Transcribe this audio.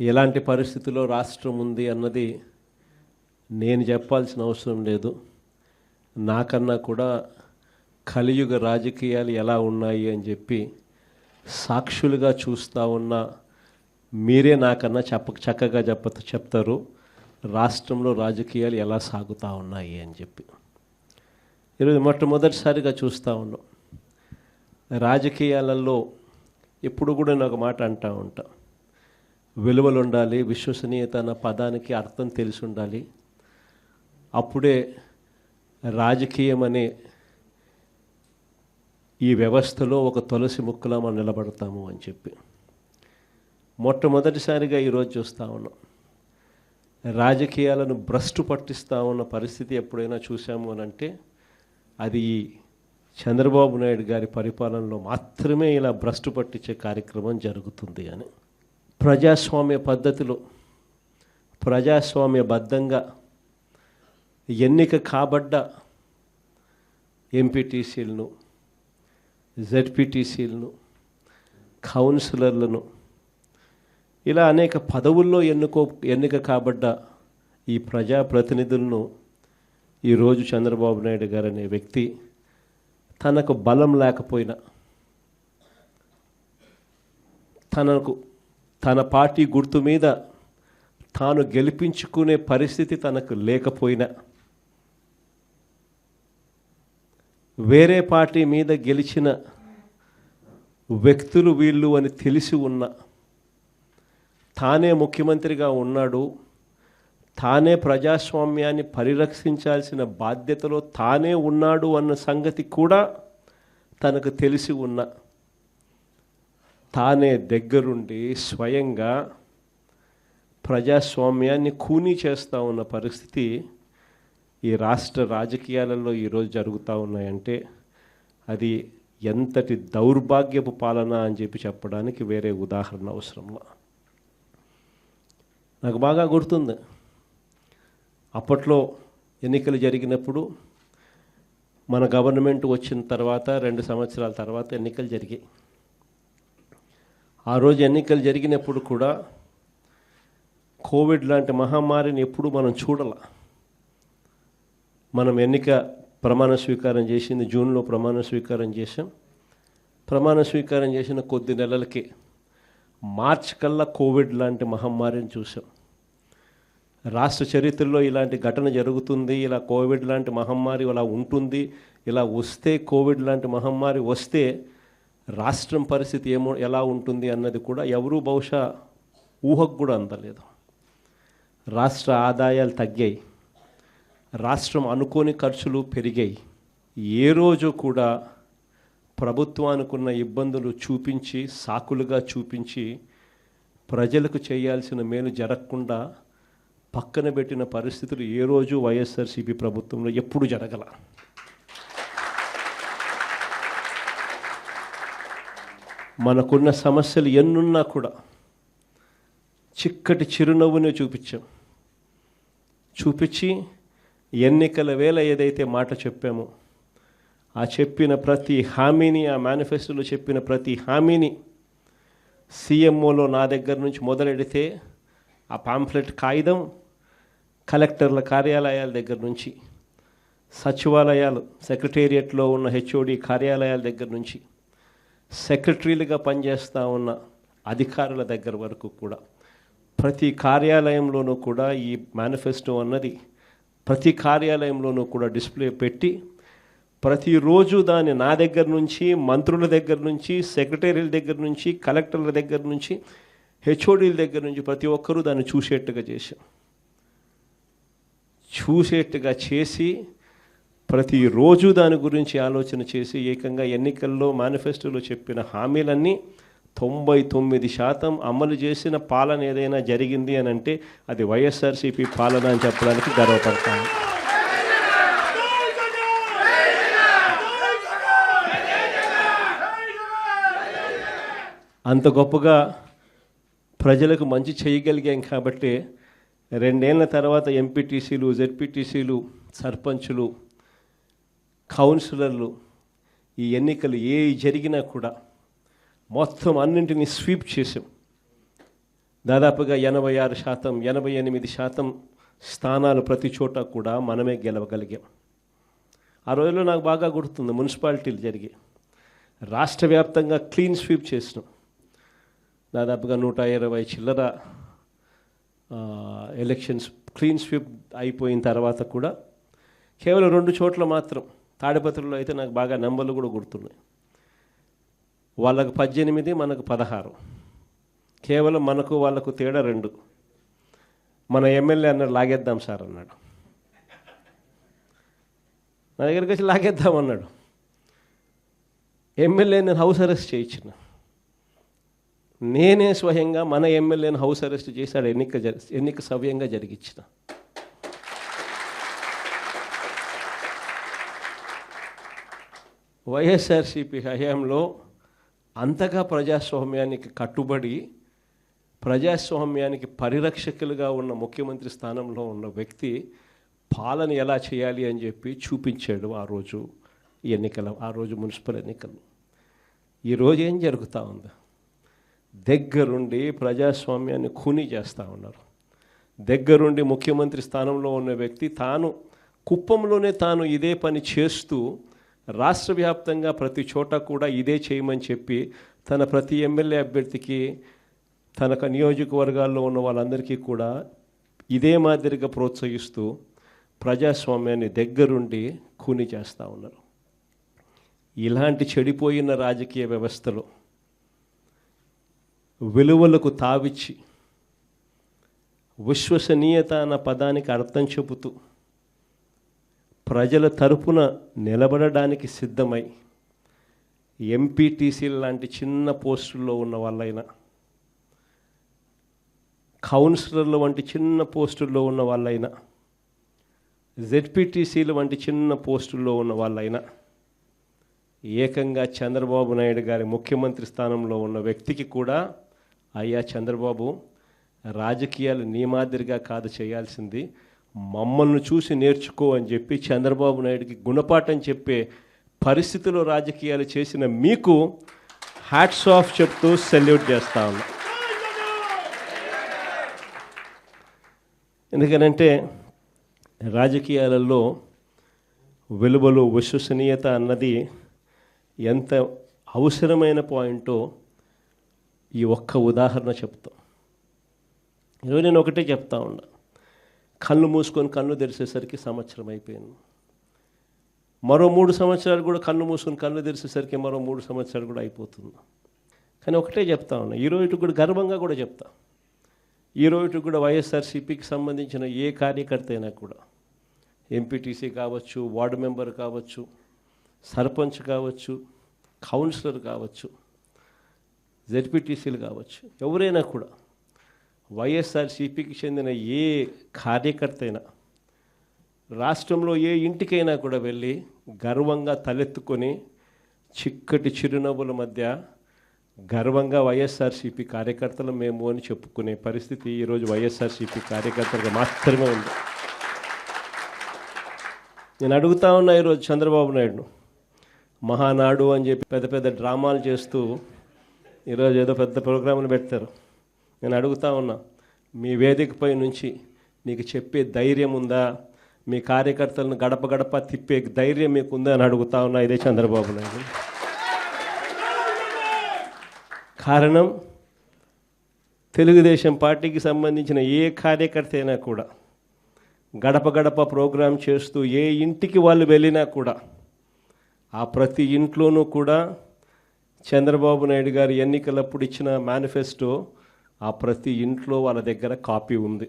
ఎలాంటి పరిస్థితిలో రాష్ట్రం ఉంది అన్నది నేను చెప్పాల్సిన అవసరం లేదు. నాకన్నా కూడా కలియుగ రాజకీయాలు ఎలా ఉన్నాయి అని చెప్పి సాక్షులుగా చూస్తూ ఉన్న మీరే నాకన్నా చెప్ప చక్కగా చెప్ప చెప్తారు. రాష్ట్రంలో రాజకీయాలు ఎలా సాగుతూ ఉన్నాయి అని చెప్పి. ఈరోజు మొట్టమొదటిసారిగా చూస్తూ ఉన్నాం. రాజకీయాలలో ఎప్పుడు కూడా నేను ఒక మాట అంటూ ఉంటాను విలువలు ఉండాలి విశ్వసనీయత అన్న పదానికి అర్థం తెలిసి ఉండాలి అప్పుడే రాజకీయం అనే ఈ వ్యవస్థలో ఒక తులసి ముక్కలా మనం నిలబడతాము అని చెప్పి. మొట్టమొదటిసారిగా ఈరోజు చూస్తూ ఉన్నాం. రాజకీయాలను భ్రష్టు పట్టిస్తూ ఉన్న పరిస్థితి ఎప్పుడైనా చూసాము అని అంటే అది ఈ చంద్రబాబు నాయుడు గారి పరిపాలనలో మాత్రమే ఇలా భ్రష్టు పట్టించే కార్యక్రమం జరుగుతుంది అని. ప్రజాస్వామ్య పద్ధతిలో ప్రజాస్వామ్యబద్ధంగా ఎన్నిక కాబడ్డ ఎంపీటీసీలను జెడ్పీటీసీలను కౌన్సిలర్లను ఇలా అనేక పదవుల్లో ఎన్నుకో ఎన్నిక కాబడ్డ ఈ ప్రజాప్రతినిధులను ఈరోజు చంద్రబాబు నాయుడు గారు అనే వ్యక్తి తనకు బలం లేకపోయినా తనకు తన పార్టీ గుర్తు మీద తాను గెలిపించుకునే పరిస్థితి తనకు లేకపోయినా వేరే పార్టీ మీద గెలిచిన వ్యక్తులు వీళ్ళు అని తెలిసి ఉన్న తానే ముఖ్యమంత్రిగా ఉన్నాడు తానే ప్రజాస్వామ్యాన్ని పరిరక్షించాల్సిన బాధ్యతలో తానే ఉన్నాడు అన్న సంగతి కూడా తనకు తెలిసి ఉన్న తానే దగ్గరుండి స్వయంగా ప్రజాస్వామ్యాన్ని కూనీ చేస్తూ ఉన్న పరిస్థితి ఈ రాష్ట్ర రాజకీయాలలో ఈరోజు జరుగుతూ ఉన్నాయంటే అది ఎంతటి దౌర్భాగ్యపు పాలన అని చెప్పి చెప్పడానికి వేరే ఉదాహరణ అవసరంలా. నాకు బాగా గుర్తుంది. అప్పట్లో ఎన్నికలు జరిగినప్పుడు మన గవర్నమెంట్ వచ్చిన తర్వాత రెండు సంవత్సరాల తర్వాత ఎన్నికలు జరిగాయి. ఆ రోజు ఎన్నికలు జరిగినప్పుడు కూడా కోవిడ్ లాంటి మహమ్మారిని ఎప్పుడూ మనం చూడాల. మనం ఎన్నిక ప్రమాణ స్వీకారం చేసింది జూన్లో ప్రమాణ స్వీకారం చేసాం ప్రమాణ స్వీకారం చేసిన కొద్ది నెలలకే మార్చ్ కల్లా కోవిడ్ లాంటి మహమ్మారిని చూసాం రాష్ట్ర చరిత్రలో ఇలాంటి ఘటన జరుగుతుంది ఇలా కోవిడ్ లాంటి మహమ్మారి ఇలా ఉంటుంది ఇలా వస్తే కోవిడ్ లాంటి మహమ్మారి వస్తే రాష్ట్రం పరిస్థితి ఏమో ఎలా ఉంటుంది అన్నది కూడా ఎవరూ బహుశా ఊహకు కూడా అందలేదు. రాష్ట్ర ఆదాయాలు తగ్గాయి. రాష్ట్రం అనుకోని ఖర్చులు పెరిగాయి. ఏ రోజు కూడా ప్రభుత్వానికున్న ఇబ్బందులు చూపించి సాకులుగా చూపించి ప్రజలకు చేయాల్సిన మేలు జరగకుండా పక్కన పెట్టిన పరిస్థితులు ఏ రోజు వైఎస్ఆర్సీపీ ప్రభుత్వంలో ఎప్పుడు జరగల. మనకున్న సమస్యలు ఎన్నున్నా కూడా చిక్కటి చిరునవ్వునే చూపించాం. చూపించి ఎన్నికల వేళ ఏదైతే మాట చెప్పామో ఆ చెప్పిన ప్రతి హామీని ఆ మేనిఫెస్టోలో చెప్పిన ప్రతి హామీని సీఎంఓలో నా దగ్గర నుంచి మొదలెడితే ఆ పాంఫ్లెట్ కాగితం కలెక్టర్ల కార్యాలయాల దగ్గర నుంచి సచివాలయాలు సెక్రటేరియట్లో ఉన్న హెచ్ఓడి కార్యాలయాల దగ్గర నుంచి సెక్రటరీలుగా పనిచేస్తూ ఉన్న అధికారుల దగ్గర వరకు కూడా ప్రతి కార్యాలయంలోనూ కూడా ఈ మేనిఫెస్టో అన్నది ప్రతి కార్యాలయంలోనూ కూడా డిస్ప్లే పెట్టి ప్రతిరోజు దాన్ని నా దగ్గర నుంచి మంత్రుల దగ్గర నుంచి సెక్రటరీల దగ్గర నుంచి కలెక్టర్ల దగ్గర నుంచి హెచ్ఓడీల దగ్గర నుంచి ప్రతి ఒక్కరూ దాన్ని చూసేట్టుగా చేశాం. చూసేట్టుగా చేసి ప్రతిరోజు దాని గురించి ఆలోచన చేసి ఏకంగా ఎన్నికల్లో మేనిఫెస్టోలో చెప్పిన హామీలన్నీ తొంభై తొమ్మిది శాతం అమలు చేసిన పాలన ఏదైనా జరిగింది అని అంటే అది వైఎస్ఆర్సీపీ పాలన అని చెప్పడానికి గర్వపడతాను. అంత గొప్పగా ప్రజలకు మంచి చేయగలిగాం కాబట్టి రెండేళ్ళ తర్వాత ఎంపీటీసీలు జెడ్పీటీసీలు సర్పంచులు కౌన్సిలర్లు ఈ ఎన్నికలు ఏ జరిగినా కూడా మొత్తం అన్నింటినీ స్వీప్ చేసాం దాదాపుగా ఎనభై ఆరు శాతం ఎనభై ఎనిమిది శాతం స్థానాలు ప్రతి చోట కూడా మనమే గెలవగలిగాం. ఆ రోజుల్లో నాకు బాగా గుర్తుంది మున్సిపాలిటీలు జరిగి రాష్ట్ర వ్యాప్తంగా క్లీన్ స్వీప్ చేసినాం. దాదాపుగా నూట ఇరవై చిల్లర ఎలక్షన్స్ క్లీన్ స్వీప్ అయిపోయిన తర్వాత కూడా కేవలం రెండు చోట్ల మాత్రం తాడిపత్రిలో అయితే నాకు బాగా నెంబర్లు కూడా గుర్తున్నాయి. వాళ్ళకు పద్దెనిమిది మనకు పదహారు. కేవలం మనకు వాళ్ళకు తేడా రెండు. మన ఎమ్మెల్యే అన్నాడు లాగేద్దాం సార్ అన్నాడు. నా దగ్గరికి వచ్చి లాగేద్దాం అన్నాడు. ఎమ్మెల్యే నేను హౌస్ అరెస్ట్ చేయించిన. నేనే స్వయంగా మన ఎమ్మెల్యేని హౌస్ అరెస్ట్ చేశాడు ఎన్నిక జరి ఎన్నిక సవ్యంగా జరిగించిన. వైఎస్ఆర్సీపీ హయాంలో అంతగా ప్రజాస్వామ్యానికి కట్టుబడి ప్రజాస్వామ్యానికి పరిరక్షకులుగా ఉన్న ముఖ్యమంత్రి స్థానంలో ఉన్న వ్యక్తి పాలన ఎలా చేయాలి అని చెప్పి చూపించాడు ఆ రోజు ఎన్నికల ఆ రోజు మున్సిపల్ ఎన్నికలు. ఈరోజు ఏం జరుగుతూ ఉంది? దగ్గరుండి ప్రజాస్వామ్యాన్ని ఖూనీ చేస్తూ ఉన్నారు. దగ్గరుండి ముఖ్యమంత్రి స్థానంలో ఉన్న వ్యక్తి తాను కుప్పంలోనే తాను ఇదే పని చేస్తూ రాష్ట్ర వ్యాప్తంగా ప్రతి చోట కూడా ఇదే చేయమని చెప్పి తన ప్రతి ఎమ్మెల్యే అభ్యర్థికి తన నియోజకవర్గాల్లో ఉన్న వాళ్ళందరికీ కూడా ఇదే మాదిరిగా ప్రోత్సహిస్తూ ప్రజాస్వామ్యాన్ని దగ్గరుండి కూని చేస్తూ ఉన్నారు. ఇలాంటి చెడిపోయిన రాజకీయ వ్యవస్థలో విలువలకు తావిచ్చి విశ్వసనీయత అన్న పదానికి అర్థం చెబుతూ ప్రజల తరపున నిలబడడానికి సిద్ధమై ఎంపీటీసీ లాంటి చిన్న పోస్టుల్లో ఉన్న వాళ్ళైనా కౌన్సిలర్లు వంటి చిన్న పోస్టుల్లో ఉన్న వాళ్ళైనా జెడ్పీటీసీల వంటి చిన్న పోస్టుల్లో ఉన్న వాళ్ళైనా ఏకంగా చంద్రబాబు నాయుడు గారి ముఖ్యమంత్రి స్థానంలో ఉన్న వ్యక్తికి కూడా అయ్యా చంద్రబాబు రాజకీయాలు నీ మాదిరిగా కాదు చేయాల్సింది. మమ్మల్ని చూసి నేర్చుకో అని చెప్పి చంద్రబాబు నాయుడికి గుణపాఠం చెప్పే పరిస్థితిలో రాజకీయాలు చేసిన మీకు హ్యాట్స్ ఆఫ్ చెప్తూ సెల్యూట్ చేస్తా ఉన్నా. ఎందుకనంటే రాజకీయాలలో విలువలు విశ్వసనీయత అన్నది ఎంత అవసరమైన పాయింటో ఈ ఒక్క ఉదాహరణ చెప్తాం. ఈరోజు నేను ఒకటే చెప్తా ఉన్నా. కళ్ళు మూసుకొని కళ్ళు తెరిచేసరికి సంవత్సరం అయిపోయింది. మరో మూడు సంవత్సరాలు కూడా కళ్ళు మూసుకొని కళ్ళు తెరిచేసరికి మరో మూడు సంవత్సరాలు కూడా అయిపోతుంది. కానీ ఒకటే చెప్తా ఉన్నా ఈరోజు కూడా గర్వంగా కూడా చెప్తా. ఈరోజు కూడా వైఎస్ఆర్సీపీకి సంబంధించిన ఏ కార్యకర్త అయినా కూడా ఎంపీటీసీ కావచ్చు వార్డు మెంబర్ కావచ్చు సర్పంచ్ కావచ్చు కౌన్సిలర్ కావచ్చు జెడ్పీటీసీలు కావచ్చు ఎవరైనా కూడా వైఎస్ఆర్సీపీకి చెందిన ఏ కార్యకర్త అయినా రాష్ట్రంలో ఏ ఇంటికైనా కూడా వెళ్ళి గర్వంగా తలెత్తుకొని చిక్కటి చిరునవ్వుల మధ్య గర్వంగా వైఎస్ఆర్సీపీ కార్యకర్తలు మేము అని చెప్పుకునే పరిస్థితి ఈరోజు వైఎస్ఆర్సీపీ కార్యకర్తలకు మాత్రమే ఉంది. నేను అడుగుతా ఉన్నా ఈరోజు చంద్రబాబు నాయుడు మహానాడు అని చెప్పి పెద్ద పెద్ద డ్రామాలు చేస్తూ ఈరోజు ఏదో పెద్ద ప్రోగ్రాములు పెడతారు నేను అడుగుతా ఉన్నా మీ వేదికపై నుంచి నీకు చెప్పే ధైర్యం ఉందా? మీ కార్యకర్తలను గడప గడప తిప్పే ధైర్యం మీకు ఉందా అని అడుగుతా ఉన్నా ఇదే చంద్రబాబు నాయుడు. కారణం తెలుగుదేశం పార్టీకి సంబంధించిన ఏ కార్యకర్త అయినా కూడా గడప గడప ప్రోగ్రాం చేస్తూ ఏ ఇంటికి వాళ్ళు వెళ్ళినా కూడా ఆ ప్రతి ఇంట్లోనూ కూడా చంద్రబాబు నాయుడు గారు ఎన్నికలప్పుడు ఇచ్చిన మేనిఫెస్టో ఆ ప్రతి ఇంట్లో వాళ్ళ దగ్గర కాపీ ఉంది.